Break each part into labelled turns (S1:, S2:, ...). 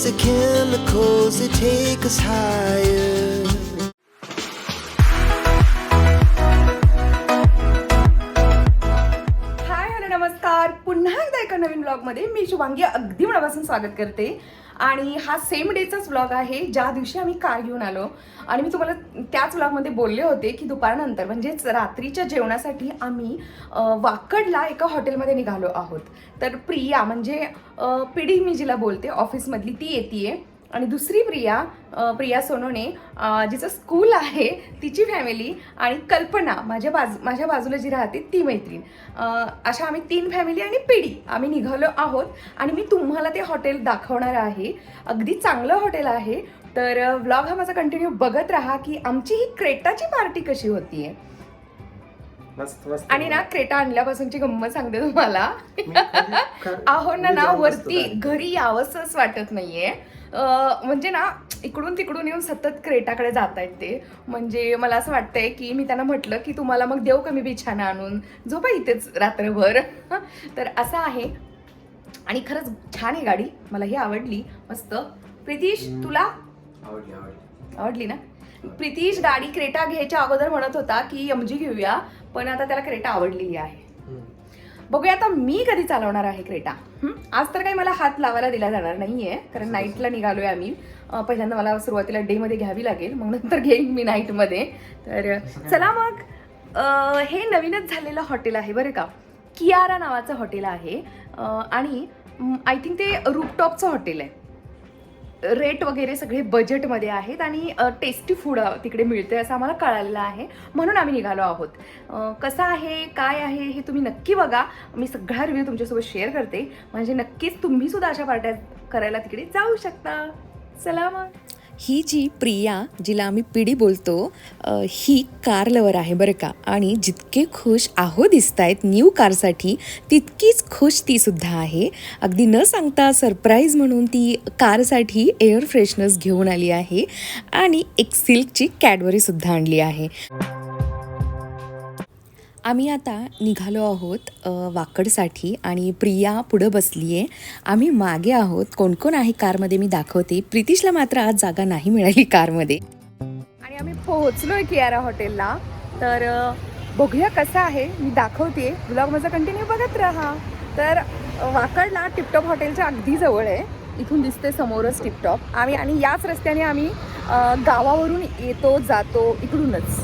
S1: There's the chemicals that take us higher.
S2: Hi hello नमस्कार. पुन्हा एकदा एका नवीन ब्लॉगमध्ये मी शुभांगी अगदी मनापासून स्वागत करते. आणि हा सेम डेचाच ब्लॉग आहे ज्या दिवशी आम्ही कार घेऊन आलो. आणि मी तुम्हाला त्याच ब्लॉगमध्ये बोलले होते की दुपारनंतर म्हणजेच रात्रीच्या जेवणासाठी आम्ही वाकडला एका हॉटेलमध्ये निघालो आहोत. तर प्रिया म्हणजे पिढी मी जिला बोलते ऑफिसमधली ती येते आणि दुसरी प्रिया प्रिया सोनोने जिचं स्कूल आहे तिची फॅमिली आणि कल्पना माझ्या बाजू माझ्या बाजूला जी राहते ती मैत्रीण. अशा आम्ही तीन फॅमिली आणि पिढी आम्ही निघालो आहोत. आणि मी तुम्हाला ते हॉटेल दाखवणार आहे. अगदी चांगलं हॉटेल आहे. तर व्लॉग हा माझा कंटिन्यू बघत राहा की आमची ही क्रेटाची पार्टी कशी होतीये. आणि ना क्रेटा आणल्यापासूनची गंमत सांगते तुम्हाला. आहो ना ना वरती. घरी यावंसंच वाटत नाहीये. म्हणजे ना इकडून तिकडून येऊन सतत क्रेटाकडे जात आहेत ते. म्हणजे मला असं वाटतंय की मी त्यांना म्हटलं की तुम्हाला मग देऊ का मी बिछाना आणून झोपा इथेच रात्रभर. तर असं आहे. आणि खरंच छान आहे गाडी. मला ही आवडली. मस्त. प्रितीश. तुला
S3: आवडली आवडली.
S2: आवडली ना? प्रितीश गाडी क्रेटा घ्यायच्या अगोदर म्हणत होता की एमजी घेऊया. पण आता त्याला क्रेटा आवडलेली आहे. बघूया आता मी कधी चालवणार आहे क्रेटा? आज तर काही मला हात लावायला दिला जाणार नाहीये कारण नाईटला निघालोय आम्ही. पहिल्यांदा मला सुरुवातीला डे मध्ये घ्यावी लागेल मग नंतर घेईन मी नाईटमध्ये तर चला मग. हे नवीनच झालेलं हॉटेल आहे बरं का. कियारा नावाचं हॉटेल आहे. आणि आय थिंक ते रूपटॉपचं हॉटेल आहे. रेट वगैरे सगळे बजेटमध्ये आहेत आणि टेस्टी फूड तिकडे मिळते असं आम्हाला कळालेलं आहे. म्हणून आम्ही निघालो आहोत. कसं आहे काय आहे हे तुम्ही नक्की बघा. मी सगळा रिव्ह्यू तुमच्यासोबत शेअर करते. म्हणजे नक्कीच तुम्हीसुद्धा अशा पार्ट्या करायला तिकडे जाऊ शकता. चला मग.
S4: ही जी प्रिया जिला आम्ही पिढी बोलतो ही कार लवर आहे बरं का. आणि जितके खुश आहो दिसत आहेत न्यू कारसाठी तितकीच खुश तीसुद्धा आहे. अगदी न सांगता सरप्राईज म्हणून ती कारसाठी एअर फ्रेशनर्स घेऊन आली आहे. आणि एक सिल्कची कॅडबरीसुद्धा आणली आहे. आम्ही आता निघालो आहोत वाकडसाठी आणि प्रिया पुढं बसली आहे आम्ही मागे आहोत. कोण कोण आहे कारमध्ये मी दाखवते. प्रितीशला मात्र आज जागा नाही मिळाली कारमध्ये.
S2: आणि आम्ही पोहोचलोय कियारा हॉटेलला. तर बघूया कसं आहे. मी दाखवते ब्लॉग माझा कंटिन्यू बघत राहा. तर वाकडला टिपटॉप हॉटेलच्या अगदी जवळ आहे. इथून दिसते समोरच टिपटॉप. आम्ही आणि याच रस्त्याने आम्ही गावावरून येतो जातो इकडूनच.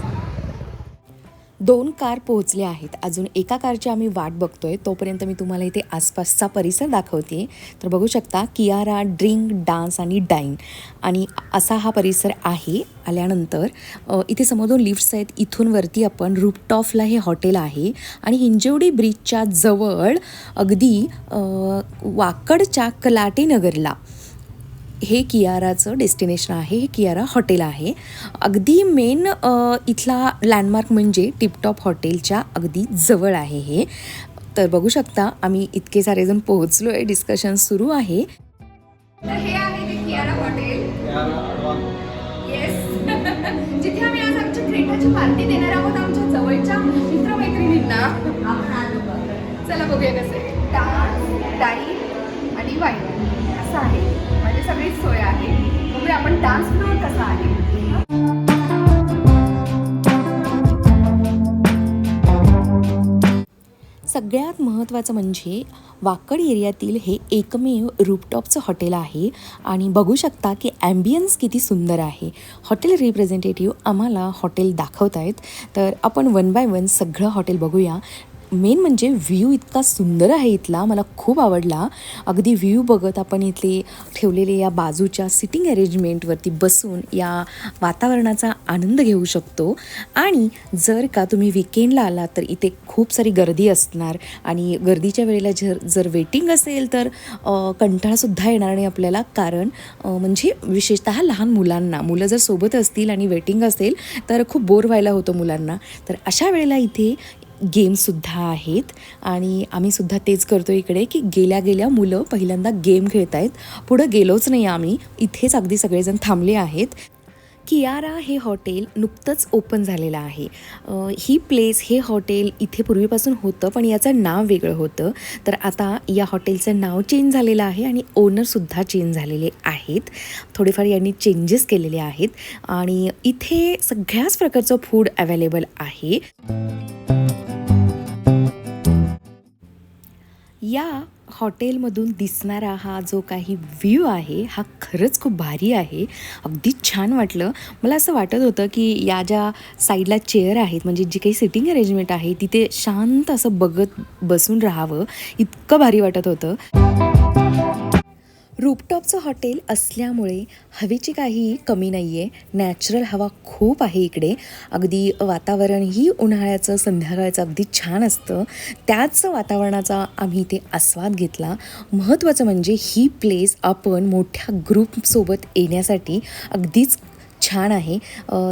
S4: दोन कार पोहोचल्या आहेत. अजून एका कारची आम्ही वाट बघतोय. तोपर्यंत मी तुम्हाला इथे आसपासचा परिसर दाखवते. तर बघू शकता कियारा ड्रिंक डान्स आणि डाईन. आणि असा हा परिसर आहे. आल्यानंतर इथे समोर दोन लिफ्ट्स आहेत. इथून वरती आपण रूपटॉफला हे हॉटेल आहे. आणि हिंजवडी ब्रिजच्या जवळ अगदी वाकडच्या कलाटेनगरला हे कियाराचं डेस्टिनेशन आहे हे कियारा हॉटेल आहे. अगदी मेन इथला लँडमार्क म्हणजे टिपटॉप हॉटेलच्या अगदी जवळ आहे हे. तर बघू शकता आम्ही इतके सारेजण पोहोचलो आहे डिस्कशन सुरू आहे.
S2: तर हे आहे ते कियारा हॉटेल. येस जिथे आम्ही आज आमच्या क्रेटाची पार्टी देणार आहोत आमच्या जवळच्या मित्रमैत्रिणींना. चला बघूया कसं डान्स डाई आणि वाईन. कसं आहे? म्हणजे सगळी सोय आहे. म्हणजे आपण डान्स फ्लोअर कसा आहे?
S4: सगळ्यात महत्त्वाचं म्हणजे वाकड एरियातील हे एकमेव रूपटॉपचं हॉटेल आहे. आणि बघू शकता की ॲम्बियन्स किती सुंदर आहे. हॉटेल रिप्रेझेंटेटिव्ह आम्हाला हॉटेल दाखवत आहेत तर आपण वन बाय वन सगळं हॉटेल बघूया. मेन म्हणजे व्ह्यू इतका सुंदर आहे इथला मला खूप आवडला. अगदी व्ह्यू बघत आपण इथले ठेवलेले या बाजूच्या सिटिंग अरेंजमेंटवरती बसून या वातावरणाचा आनंद घेऊ शकतो. आणि जर का तुम्ही विकेंडला आला तर इथे खूप सारी गर्दी असणार. आणि गर्दीच्या वेळेला जर जर वेटिंग असेल तर कंटाळासुद्धा येणार नाही आपल्याला. कारण म्हणजे विशेषतः लहान मुलांना मुलं जर सोबत असतील आणि वेटिंग असेल तर खूप बोर व्हायला होतं मुलांना. तर अशा वेळेला इथे गेमसुद्धा आहेत. आणि आम्ही सुद्धा तेच करतो इकडे की गेल्या गेल्या मुलं पहिल्यांदा गेम खेळत आहेत पुढं गेलोच नाही आम्ही. इथेच अगदी सगळेजण थांबले आहेत.
S2: कियारा हे हॉटेल नुकतंच ओपन झालेलं आहे. ही प्लेस हे हॉटेल इथे पूर्वीपासून होतं पण याचं नाव वेगळं होतं. तर आता या हॉटेलचं नाव चेंज झालेलं आहे आणि ओनरसुद्धा चेंज झालेले आहेत. थोडेफार यांनी चेंजेस केलेले आहेत. आणि इथे सगळ्याच प्रकारचं फूड अवेलेबल आहे. या हॉटेलमधून दिसणारा हा जो काही व्ह्यू आहे हा खरंच खूप भारी आहे. अगदी छान वाटलं. मला असं वाटत होतं की या ज्या साईडला चेअर आहेत म्हणजे जी काही सिटिंग अरेंजमेंट आहे तिथे शांत असं बघत बसून राहावं इतकं भारी वाटत होतं. रूपटॉपचं हॉटेल असल्यामुळे हवेची काही कमी नाही आहे नॅचरल हवा खूप आहे इकडे. अगदी वातावरणही उन्हाळ्याचं संध्याकाळचं अगदी छान असतं. त्याच वातावरणाचा आम्ही इथे आस्वाद घेतला. महत्त्वाचं म्हणजे ही प्लेस आपण मोठ्या ग्रुपसोबत येण्यासाठी अगदीच छान आहे.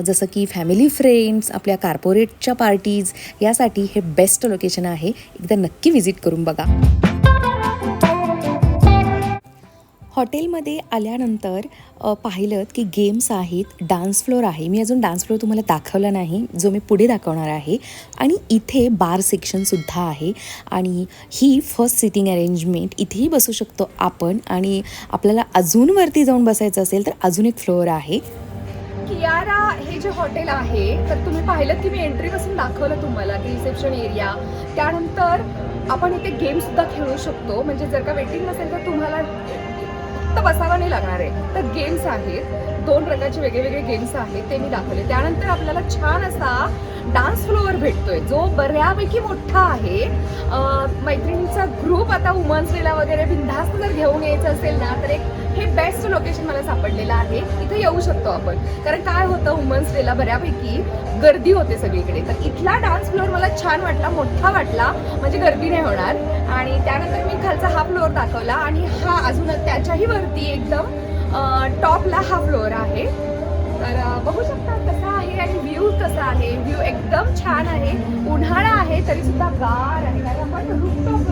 S2: जसं की फॅमिली फ्रेंड्स आपल्या कार्पोरेटच्या पार्टीज यासाठी हे बेस्ट लोकेशन आहे. एकदा नक्की व्हिजिट करून बघा. हॉटेलमध्ये आल्यानंतर पाहिलं की गेम्स आहेत डान्स फ्लोअर आहे. मी अजून डान्स फ्लोअर तुम्हाला दाखवला नाही जो मी पुढे दाखवणार आहे. आणि इथे बार सेक्शनसुद्धा आहे. आणि ही फर्स्ट सिटिंग अरेंजमेंट इथेही बसू शकतो आपण. आणि आपल्याला अजून वरती जाऊन बसायचं असेल तर अजून एक फ्लोअर आहे.
S3: कियारा हे जे हॉटेल आहे तर तुम्ही पाहिलं की मी एंट्रीपासून दाखवलं तुम्हाला की रिसेप्शन एरिया त्यानंतर आपण इथे गेम सुद्धा खेळू शकतो. म्हणजे जर का वेटिंग नसेल तर तुम्हाला फक्त बसावं नाही लागणार आहे. तर गेम्स आहेत. दोन प्रकारचे वेगळे वेगळे गेम्स आहेत ते मी दाखवले. त्यानंतर आपल्याला छान असा डान्स फ्लोअर भेटतोय जो बऱ्यापैकी मोठा आहे. मैत्रिणीचा ग्रुप आता वुमन्स डेला वगैरे बिंदास्त जर घेऊन यायचं असेल ना तर एक हे बेस्ट लोकेशन मला सापडलेलं आहे. इथे येऊ शकतो आपण. कारण काय होतं वुमन्स डेला बऱ्यापैकी गर्दी होते सगळीकडे. तर इथला डान्स फ्लोअर मला छान वाटला मोठा वाटला. म्हणजे गर्दी नाही होणार. आणि त्यानंतर मी खालचा हा फ्लोअर दाखवला. आणि हा अजून त्याच्याही वरती एकदम टॉपला हा फ्लोअर आहे. एकदम छान आहे. उन्हाळा आहे तरी सुद्धा गार आहे कारण आपण रूफटॉप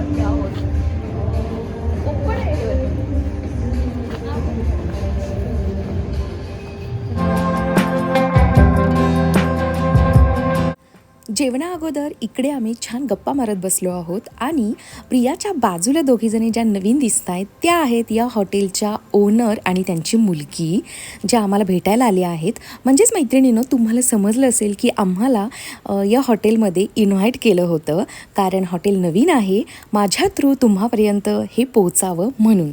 S2: जेवणा अगोदर इकडे आम्ही छान गप्पा मारत बसलो आहोत आणि प्रियाच्या बाजूला दोघीजणी ज्या नवीन दिसत आहेत त्या आहेत या हॉटेलच्या ओनर आणि त्यांची मुलगी ज्या आम्हाला भेटायला आल्या आहेत. म्हणजेच मैत्रिणीनं तुम्हाला समजलं असेल की आम्हाला या हॉटेलमध्ये इन्व्हाइट केलं होतं. कारण हॉटेल नवीन आहे. माझ्या थ्रू तुम्हापर्यंत हे पोचावं म्हणून.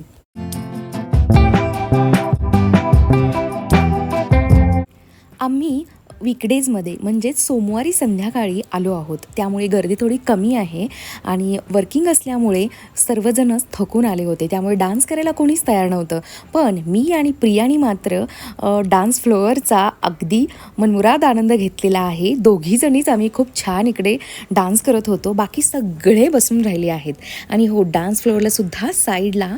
S2: आम्ही विकडेजमध्ये म्हणजेच सोमवारी संध्याकाळी आलो आहोत. त्यामुळे गर्दी थोडी कमी आहे आणि वर्किंग असल्यामुळे सर्वजणच थकून आले होते. त्यामुळे डान्स करायला कोणीच तयार नव्हतं. पण मी आणि प्रियानी मात्र डान्स फ्लोअरचा अगदी मनमुराद आनंद घेतलेला आहे. दोघीजणीच आम्ही खूप छान इकडे डान्स करत होतो. बाकी सगळे बसून राहिले आहेत. आणि हो डान्स फ्लोअरला सुद्धा साईडला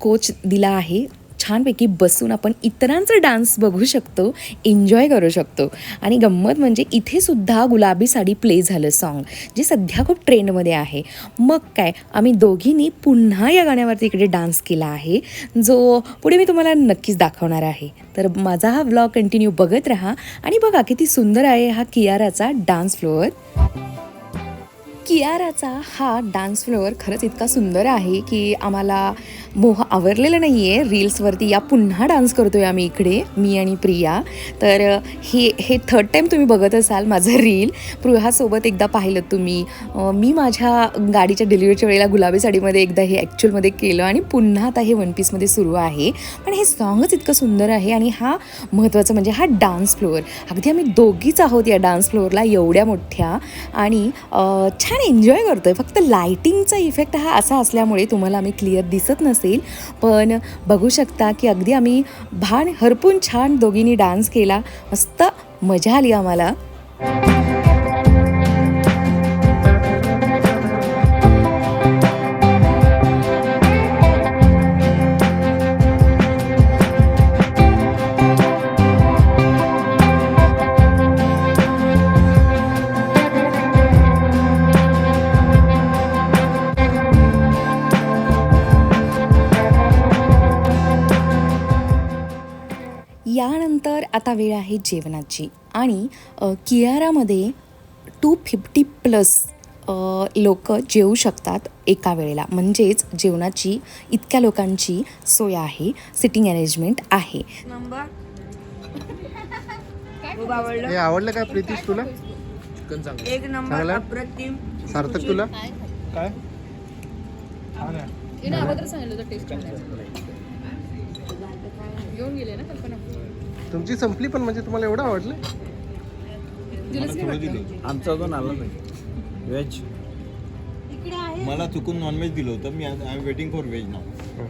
S2: कोच दिला आहे. छानपैकी बसून आपण इतरांचा डान्स बघू शकतो एन्जॉय करू शकतो. आणि गंमत म्हणजे इथेसुद्धा गुलाबी साडी प्ले झालं सॉन्ग जे सध्या खूप ट्रेंडमध्ये आहे. मग काय आम्ही दोघींनी पुन्हा या गाण्यावरती इकडे डान्स केला आहे जो पुढे मी तुम्हाला नक्कीच दाखवणार आहे. तर माझा हा व्लॉग कंटिन्यू बघत राहा आणि बघा किती सुंदर आहे हा कियाराचा डान्स फ्लोअर कियाराचा हा डान्स फ्लोअर खरंच इतका सुंदर आहे की आम्हाला मोह आवरलेला नाही आहे रील्सवरती या पुन्हा डान्स करतो आहे आम्ही इकडे मी आणि प्रिया. तर हे हे थर्ड टाईम तुम्ही बघत असाल माझं रील प्रुहासोबत एकदा पाहिलं तुम्ही. मी माझ्या गाडीच्या डिलिव्हरीच्या वेळेला गुलाबी साडीमध्ये एकदा हे ॲक्च्युअलमध्ये केलं आणि पुन्हा आता हे वन पीसमध्ये सुरू आहे. पण हे सॉंगच इतकं सुंदर आहे आणि हा महत्त्वाचं म्हणजे हा डान्स फ्लोअर. अगदी आम्ही दोघीच आहोत या डान्स फ्लोअरला एवढ्या मोठ्या आणि छान छान एन्जॉय करतोय. फक्त लायटिंगचा इफेक्ट हा असा असल्यामुळे तुम्हाला आम्ही क्लिअर दिसत नसेल. पण बघू शकता की अगदी आम्ही भान हरपून छान दोघींनी डान्स केला. मस्त मजा आली आम्हाला. आता वेळ आहे जेवणाची. आणि कियारामध्ये टू फिफ्टी प्लस लोक जेवू शकतात एका वेळेला. म्हणजेच जेवणाची इतक्या लोकांची सोय आहे सिटिंग अरेंजमेंट आहे.
S5: खूप आवडलं.
S6: हे आवडलं का प्रीतीश तुला?
S5: एक नंबर? अप्रतिम.
S6: सार्थक तुला? काय? तुमची संपली पण म्हणजे तुम्हाला एवढं आवडलं?
S7: आमचा अजून आला नाही. व्हेज? मला चुकून नॉनव्हेज दिलं होतं. मी I am waiting for veg नाव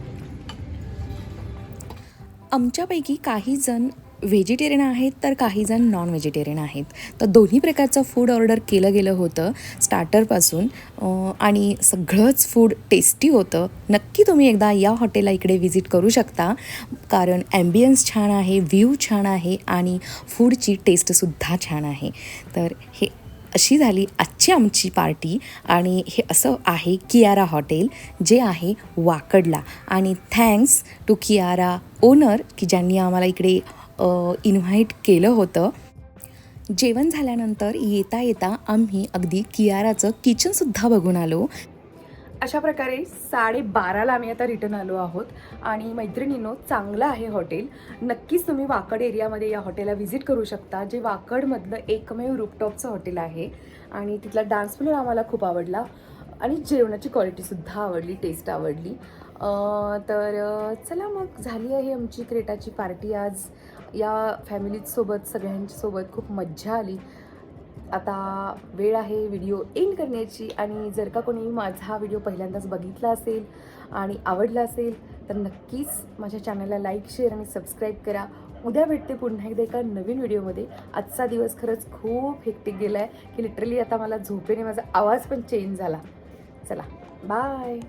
S2: आमच्यापैकी काही जण व्हेजिटेरियन आहेत तर काही जण नॉन व्हेजिटेरियन आहेत. तर दोन्ही प्रकारचं फूड ऑर्डर केलं गेलं होतं स्टार्टरपासून आणि सगळंच फूड टेस्टी होतं. नक्की तुम्ही एकदा या हॉटेलला इकडे व्हिजिट करू शकता. कारण ॲम्बियन्स छान आहे व्ह्यू छान आहे आणि फूडची टेस्टसुद्धा छान आहे. तर हे अशी झाली आजची आमची पार्टी आणि हे असं आहे कियारा हॉटेल जे आहे वाकडला. आणि थँक्स टू कियारा ओनर की ज्यांनी आम्हाला इकडे इन्व्हाइट केलं होतं. जेवण झाल्यानंतर येता येता आम्ही अगदी कियाराचं किचनसुद्धा बघून आलो.
S3: अशा प्रकारे साडेबाराला आम्ही आता रिटर्न आलो आहोत आणि मैत्रिणींनो चांगलं आहे हॉटेल नक्कीच तुम्ही वाकड एरियामध्ये या हॉटेलला व्हिजिट करू शकता जे वाकडमधलं एकमेव रूपटॉपचं हॉटेल आहे. आणि तिथला डान्स फ्लोर आम्हाला खूप आवडला आणि जेवणाची क्वालिटीसुद्धा आवडली टेस्ट आवडली. तर चला मग झाली आहे आमची क्रेटाची पार्टी आज. या फॅमिलीसोबत सगळ्यांसोबत खूप मज्जा आली. आता वेळ आहे व्हिडिओ एंड करण्याची आणि जर का कोणी माझा हा व्हिडिओ पहिल्यांदाच बघितला असेल आणि आवडला असेल तर नक्कीच माझ्या चॅनलला लाईक शेअर आणि सबस्क्राईब करा. उद्या भेटते पुन्हा एकदा एका नवीन व्हिडिओमध्ये आजचा दिवस खरंच खूप हेक्टिक गेला आहे की लिटरली आता मला झोपेने माझा आवाज पण चेंज झाला. चला बाय